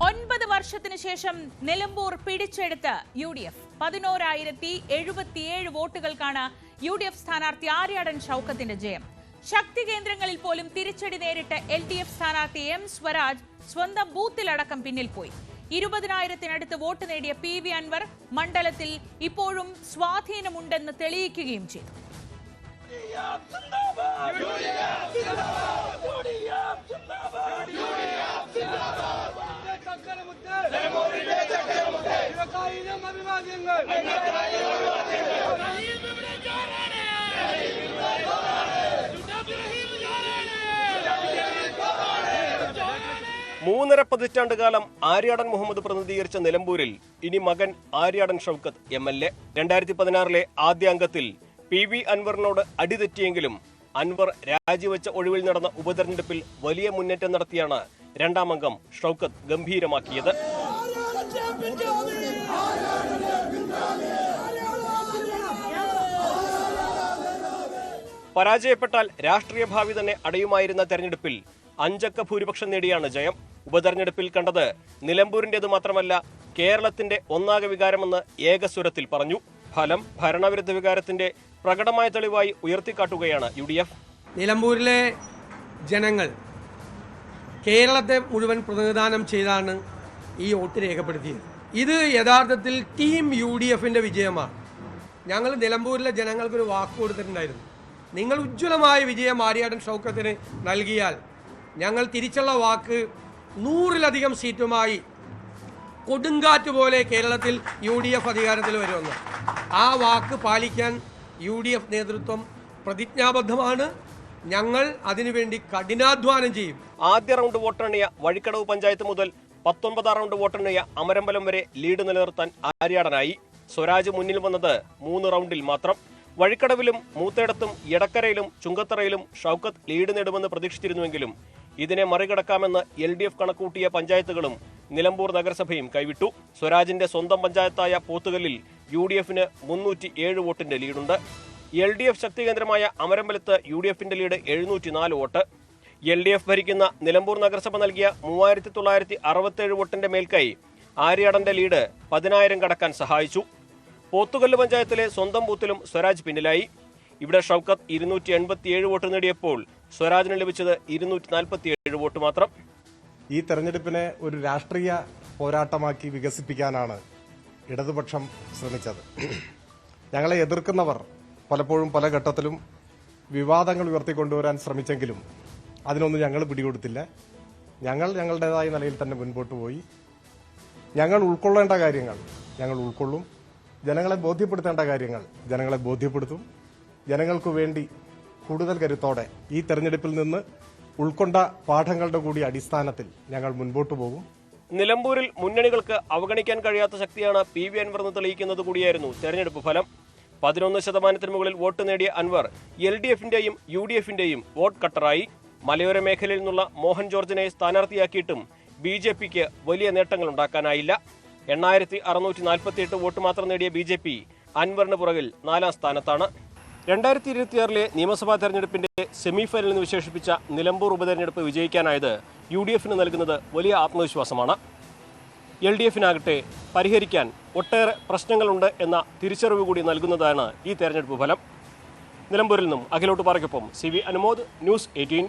ഒൻപത് വർഷത്തിന് ശേഷം നിലമ്പൂർ പിടിച്ചെടുത്ത് യു ഡി എഫ് പതിനോരായിരത്തി എഴുപത്തിയേഴ് വോട്ടുകൾക്കാണ് യു ഡി എഫ് സ്ഥാനാർത്ഥി ആര്യാടൻ ഷൌക്കത്തിന്റെ ജയം ശക്തി കേന്ദ്രങ്ങളിൽ പോലും തിരിച്ചടി നേരിട്ട് എൽ ഡി എഫ് സ്ഥാനാർത്ഥി എം സ്വരാജ് സ്വന്തം ബൂത്തിലടക്കം പിന്നിൽ പോയി ഇരുപതിനായിരത്തിനടുത്ത് വോട്ട് നേടിയ പി വി അൻവർ മണ്ഡലത്തിൽ ഇപ്പോഴും സ്വാധീനമുണ്ടെന്ന് തെളിയിക്കുകയും ചെയ്തു ിവക്കായിരം അഭിവാദ്യങ്ങൾ. മൂന്നര പതിറ്റാണ്ട് കാലം ആര്യാടൻ മുഹമ്മദ് പ്രതിനിധീകരിച്ച നിലമ്പൂരിൽ ഇനി മകൻ Aryadan Shoukath M L A. രണ്ടായിരത്തി പതിനാറിലെ ആദ്യ അംഗത്തിൽ പി വി അൻവറിനോട് അടിതെറ്റിയെങ്കിലും അൻവർ രാജിവെച്ച ഒഴിവിൽ നടന്ന ഉപതെരഞ്ഞെടുപ്പിൽ വലിയ മുന്നേറ്റം നടത്തിയാണ് രണ്ടാം അംഗം ഷൗക്കത്ത് ഗംഭീരമാക്കിയത്. പരാജയപ്പെട്ടാൽ രാഷ്ട്രീയ ഭാവി തന്നെ അടയുമായിരുന്ന തെരഞ്ഞെടുപ്പിൽ അഞ്ചക്ക ഭൂരിപക്ഷം നേടിയാണ് ജയം. ഉപതെരഞ്ഞെടുപ്പിൽ കണ്ടത് നിലമ്പൂരിന്റെത് മാത്രമല്ല കേരളത്തിന്റെ ഒന്നാകെ വികാരമെന്ന് ഏകസ്വരത്തിൽ പറഞ്ഞു. ഫലം ഭരണവിരുദ്ധ വികാരത്തിന്റെ പ്രകടമായ തെളിവായി ഉയർത്തിക്കാട്ടുകയാണ് യു ഡി എഫ്. നിലമ്പൂരിലെ ജനങ്ങൾ കേരളത്തെ മുഴുവൻ പ്രതിനിധാനം ചെയ്താണ് ഈ വോട്ട് രേഖപ്പെടുത്തിയത്. ഇത് യഥാർത്ഥത്തിൽ ടീം യു ഡി വിജയമാണ്. ഞങ്ങൾ നിലമ്പൂരിലെ ജനങ്ങൾക്കൊരു വാക്ക് കൊടുത്തിട്ടുണ്ടായിരുന്നു. നിങ്ങൾ ഉജ്ജ്വലമായ വിജയം ആര്യാടൻ ഷൗക്കത്തിന് നൽകിയാൽ ഞങ്ങൾ തിരിച്ചുള്ള വാക്ക് നൂറിലധികം സീറ്റുമായി കൊടുങ്കാറ്റ് പോലെ കേരളത്തിൽ യു ഡി എഫ് അധികാരത്തിൽ വരുമെന്ന്. ആ വാക്ക് പാലിക്കാൻ യു ഡി എഫ് നേതൃത്വം പ്രതിജ്ഞാബദ്ധമാണ്. ഞങ്ങൾ അതിനുവേണ്ടി കഠിനാധ്വാനം ചെയ്യും. ആദ്യ റൗണ്ട് വോട്ടെണ്ണിയ വഴിക്കടവ് പഞ്ചായത്ത് മുതൽ പത്തൊൻപതാം റൗണ്ട് വോട്ടെണ്ണിയ അമരമ്പലം വരെ ലീഡ് നിലനിർത്താൻ ആര്യാടനായി. സ്വരാജ് മുന്നിൽ വന്നത് മൂന്ന് റൗണ്ടിൽ മാത്രം. വഴിക്കടവിലും മൂത്തേടത്തും എടക്കരയിലും ചുങ്കത്തറയിലും ഷൗക്കത്ത് ലീഡ് നേടുമെന്ന് പ്രതീക്ഷിച്ചിരുന്നുവെങ്കിലും ഇതിനെ മറികടക്കാമെന്ന് എൽ ഡി എഫ് കണക്കൂട്ടിയ പഞ്ചായത്തുകളും നിലമ്പൂർ നഗരസഭയും കൈവിട്ടു. സ്വരാജിന്റെ സ്വന്തം പഞ്ചായത്തായ പോത്തുകല്ലിൽ യു ഡി എഫിന് മുന്നൂറ്റി ഏഴ് വോട്ടിന്റെ ലീഡുണ്ട്. എൽ ഡി എഫ് ശക്തി കേന്ദ്രമായ അമരമ്പലത്ത് യു ഡി എഫിന്റെ ലീഡ് എഴുന്നൂറ്റി നാല് വോട്ട്. എൽ ഡി എഫ് ഭരിക്കുന്ന നിലമ്പൂർ നഗരസഭ നൽകിയ മൂവായിരത്തി തൊള്ളായിരത്തി അറുപത്തേഴ് വോട്ടിന്റെ മേൽക്കൈ ആര്യാടന്റെ ലീഡ് പതിനായിരം കടക്കാൻ സഹായിച്ചു. പോത്തുകല്ല് പഞ്ചായത്തിലെ സ്വന്തം ബൂത്തിലും സ്വരാജ് പിന്നിലായി. ഇവിടെ ഷൗക്കത്ത് ഇരുന്നൂറ്റി എൺപത്തിയേഴ് വോട്ട് നേടിയപ്പോൾ സ്വരാജിന് ലഭിച്ചത് ഇരുന്നൂറ്റി നാൽപ്പത്തിയേഴ് വോട്ട് മാത്രം. ഈ തെരഞ്ഞെടുപ്പിനെ ഒരു രാഷ്ട്രീയ പോരാട്ടമാക്കി വികസിപ്പിക്കാനാണ് ഇടതുപക്ഷം ശ്രമിച്ചത്. ഞങ്ങളെ എതിർക്കുന്നവർ പലപ്പോഴും പല ഘട്ടത്തിലും വിവാദങ്ങൾ ഉയർത്തിക്കൊണ്ടുവരാൻ ശ്രമിച്ചെങ്കിലും അതിനൊന്നും ഞങ്ങൾ പിടികൊടുത്തില്ല. ഞങ്ങൾ ഞങ്ങളുടേതായ നിലയിൽ തന്നെ മുൻപോട്ട് പോയി. ഞങ്ങൾ ഉൾക്കൊള്ളേണ്ട കാര്യങ്ങൾ ഞങ്ങൾ ഉൾക്കൊള്ളും. ജനങ്ങളെ ബോധ്യപ്പെടുത്തേണ്ട കാര്യങ്ങൾ ജനങ്ങളെ ബോധ്യപ്പെടുത്തും. ജനങ്ങൾക്കു വേണ്ടി കൂടുതൽ കരുത്തോടെ ഈ തെരഞ്ഞെടുപ്പിൽ നിന്ന് ഉൾക്കൊണ്ട പാഠങ്ങളുടെ കൂടി അടിസ്ഥാനത്തിൽ ഞങ്ങൾ മുൻപോട്ട് പോകും. നിലമ്പൂരിൽ മുന്നണികൾക്ക് അവഗണിക്കാൻ കഴിയാത്ത ശക്തിയാണ് പി വി അൻവർ എന്ന് തെളിയിക്കുന്നത് കൂടിയായിരുന്നു തെരഞ്ഞെടുപ്പ് ഫലം. പതിനൊന്ന് ശതമാനത്തിന് മുകളിൽ വോട്ട് നേടിയ അൻവർ എൽ ഡി എഫിന്റെയും യു ഡി എഫിന്റെയും വോട്ട് കട്ടറായി. മലയോര മേഖലയിൽ നിന്നുള്ള മോഹൻ ജോർജിനെ സ്ഥാനാർത്ഥിയാക്കിയിട്ടും ബി ജെ പിക്ക് വലിയ നേട്ടങ്ങൾ ഉണ്ടാക്കാനായില്ല. എണ്ണായിരത്തി അറുന്നൂറ്റി നാൽപ്പത്തിയെട്ട് വോട്ട് മാത്രം നേടിയ ബി ജെ പി അൻവറിന് പുറകിൽ നാലാം സ്ഥാനത്താണ്. രണ്ടായിരത്തി ഇരുപത്തിയാറിലെ നിയമസഭാ തെരഞ്ഞെടുപ്പിന്റെ സെമിഫൈനൽ എന്ന് വിശേഷിപ്പിച്ച നിലമ്പൂർ ഉപതെരഞ്ഞെടുപ്പ് വിജയിക്കാനായത് യു ഡി എഫിന് നൽകുന്നത് വലിയ ആത്മവിശ്വാസമാണ്. എൽ ഡി എഫിനാകട്ടെ പരിഹരിക്കാൻ ഒട്ടേറെ പ്രശ്നങ്ങളുണ്ട് എന്ന തിരിച്ചറിവ് കൂടി നൽകുന്നതാണ് ഈ തെരഞ്ഞെടുപ്പ് ഫലം. നിലമ്പൂരിൽ നിന്നും അഖിലോട്ട് പാറയ്ക്കൊപ്പം C V Anumod news eighteen.